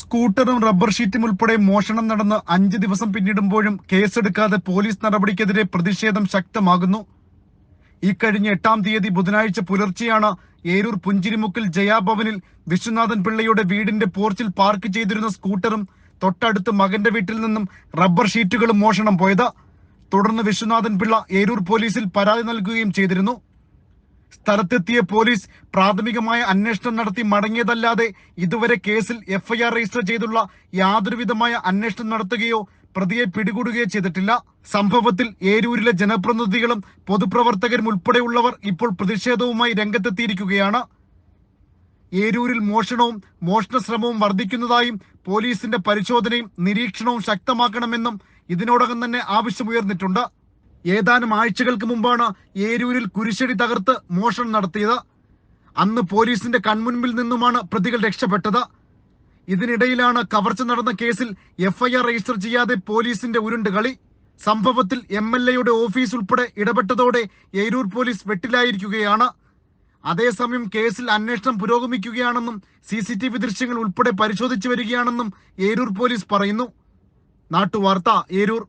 സ്കൂട്ടറും rubber ഷീറ്റും ഉൾപ്പെടെ മോഷണം നടന്ന് അഞ്ച് ദിവസം പിന്നിടുമ്പോഴും കേസെടുക്കാതെ പോലീസ് നടപടിക്കെതിരെ പ്രതിഷേധം ശക്തമാകുന്നു. ഇക്കഴിഞ്ഞ എട്ടാം തീയതി ബുധനാഴ്ച പുലർച്ചെയാണ് ഏരൂർ പുഞ്ചിരിമുക്കിൽ ജയാഭവനിൽ വിശ്വനാഥൻ പിള്ളയുടെ വീടിന്റെ പോർച്ചിൽ പാർക്ക് ചെയ്തിരുന്ന സ്കൂട്ടറും തൊട്ടടുത്ത് മകന്റെ വീട്ടിൽ നിന്നും റബ്ബർ ഷീറ്റുകളും മോഷണം പോയത്. തുടർന്ന് വിശ്വനാഥൻ പിള്ള ഏരൂർ പോലീസിൽ പരാതി നൽകുകയും ചെയ്തിരുന്നു. സ്ഥലത്തെത്തിയ പോലീസ് പ്രാഥമികമായ അന്വേഷണം നടത്തി മടങ്ങിയതല്ലാതെ ഇതുവരെ കേസിൽ എഫ്ഐആർ രജിസ്റ്റർ ചെയ്തുള്ള യാതൊരുവിധമായ അന്വേഷണം നടത്തുകയോ പ്രതിയെ പിടികൂടുകയോ ചെയ്തിട്ടില്ല. സംഭവത്തിൽ ഏരൂരിലെ ജനപ്രതിനിധികളും പൊതുപ്രവർത്തകരും ഉൾപ്പെടെയുള്ളവർ ഇപ്പോൾ പ്രതിഷേധവുമായി രംഗത്തെത്തിയിരിക്കുകയാണ്. ഏരൂരിൽ മോഷണവും മോഷണ ശ്രമവും വർദ്ധിക്കുന്നതായും പോലീസിന്റെ പരിശോധനയും നിരീക്ഷണവും ശക്തമാക്കണമെന്നും ഇതിനോടകം തന്നെ ആവശ്യമുയർന്നിട്ടുണ്ട്. ഏതാനും ആഴ്ചകൾക്ക് മുമ്പാണ് ഏരൂരിൽ കുരിശടി തകർത്ത് മോഷണം നടത്തിയത്. അന്ന് പോലീസിന്റെ കൺമുൻപിൽ നിന്നുമാണ് പ്രതികൾ രക്ഷപ്പെട്ടത്. ഇതിനിടയിലാണ് കവർച്ച നടന്ന കേസിൽ എഫ്ഐആർ രജിസ്റ്റർ ചെയ്യാതെ പോലീസിന്റെ ഉരുണ്ട് കളി. സംഭവത്തിൽ എം എൽ എയുടെ ഓഫീസ് ഉൾപ്പെടെ ഇടപെട്ടതോടെ ഏരൂർ പോലീസ് വെട്ടിലായിരിക്കുകയാണ്. അതേസമയം കേസിൽ അന്വേഷണം പുരോഗമിക്കുകയാണെന്നും സി സി ടി വി ദൃശ്യങ്ങൾ ഉൾപ്പെടെ പരിശോധിച്ചു വരികയാണെന്നും ഏരൂർ പോലീസ് പറയുന്നു. നാട്ടുവാർത്ത ഏരൂർ.